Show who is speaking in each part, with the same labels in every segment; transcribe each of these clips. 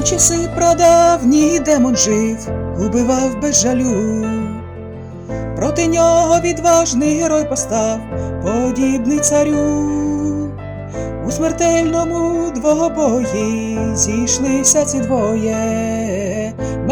Speaker 1: У часи прадавні демон жив, убивав без жалю. Проти нього відважний герой постав, подібний царю. У смертельному двобої зійшлися ці двоє,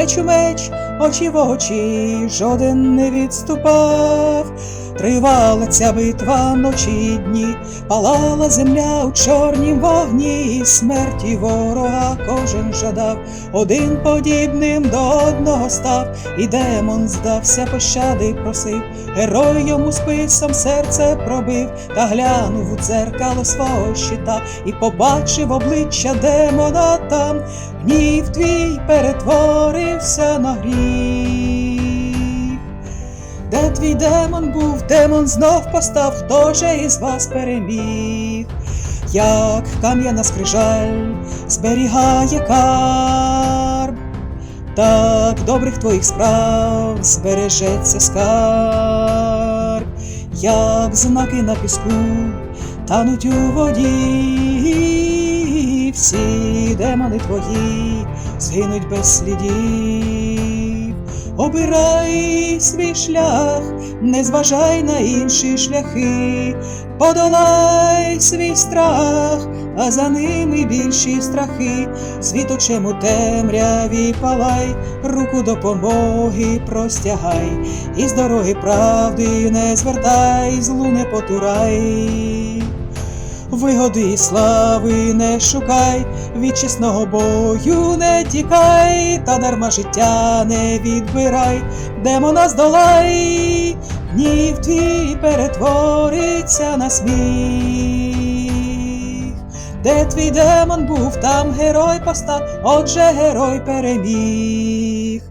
Speaker 1: меч у меч, очі в очі, жоден не відступав. Тривала ця битва ночі дні, палала земля у чорнім вогні, і смерті ворога кожен жадав, один подібним до одного став, і демон здався, пощади просив, герой йому списом серце пробив, та глянув у дзеркало свого щита, і побачив обличчя демона там, гнів твій перетворився на гріх. Де твій демон був, демон знов постав, хто же із вас переміг, як кам'яна скрижаль зберігає карб, так добрих твоїх справ збережеться скарб, як знаки на піску тануть у воді, всі демони твої згинуть без слідів. Обирай свій шлях, не зважай на інші шляхи, подолай свій страх, а за ними більші страхи, світочем у темряві палай, руку допомоги простягай, і з дороги правди не звертай, злу не потурай. Вигоди і слави не шукай, від бою не тікай, та дарма життя не відбирай, демона здолай, гнів твій перетвориться на сміх. Де твій демон був, там герой постав, отже герой переміг.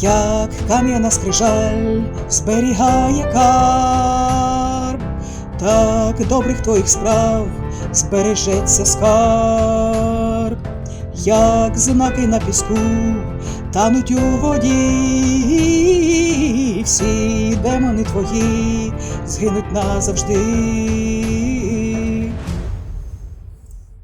Speaker 1: Як кам'яна скрижаль зберігає карб, так добрих твоїх справ збережеться скарб, як знаки на піску тануть у воді, всі демони твої згинуть назавжди.